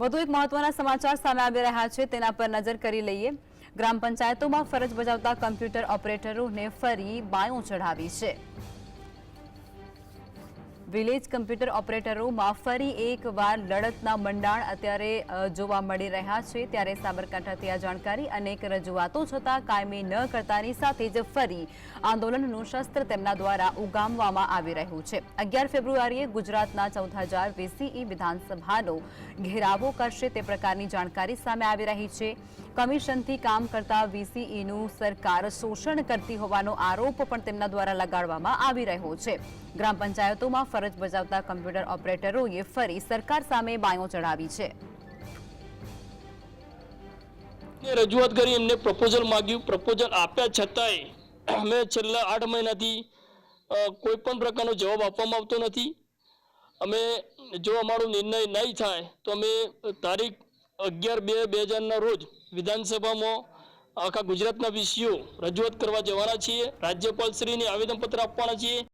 વધુ એક મહત્વના સમાચાર સામે આવી રહ્યા છે, તેના પર નજર કરી લઈએ. ગ્રામ પંચાયતોમાં ફરજ બજાવતા કમ્પ્યુટર ઓપરેટરોને ફરી બાયો ચઢાવી છે. વિલેજ કમ્પ્યુટર ઓપરેટરોમાં ફરી એકવાર લડતના મંડાણ અત્યારે જોવા મળી રહ્યા છે. ત્યારે સાબરકાંઠાથી આ જાણકારી અનેક રજૂઆતો છતાં કાયમી ન કરતાની સાથે જ ફરી આંદોલનનું શસ્ત્ર તેમના દ્વારા ઉગામવામાં આવી રહ્યું છે. અગિયાર ફેબ્રુઆરીએ ગુજરાતના ચૌદ હજાર વીસીઈ વિધાનસભાનો ઘેરાવો કરશે તે પ્રકારની જાણકારી સામે આવી રહી છે. કમિશનથી કામ કરતા વીસીઈનું સરકાર શોષણ કરતી હોવાનો આરોપ પણ તેમના દ્વારા લગાડવામાં આવી રહ્યો છે. ગ્રામ પંચાયતોમાં ફરજ બજાવતા કમ્પ્યુટર ઓપરેટરોએ ફરી સરકાર સામે બાયો ચડાવી છે. રજૂઆત કરી એમને પ્રપોઝલ માગ્યું. પ્રપોઝલ આપ્યા છતાંય અમે છેલ્લા આઠ મહિનાથી કોઈ પણ પ્રકારનો જવાબ આપવામાં આવતો નથી. અમે, જો અમારો નિર્ણય નહીં થાય, તો અમે તારીખ અગિયાર બે બે હજારના રોજ વિધાનસભામાં આખા ગુજરાતના વિષયો રજૂઆત કરવા જવાના છીએ. રાજ્યપાલશ્રીને આવેદનપત્ર આપવાના છીએ.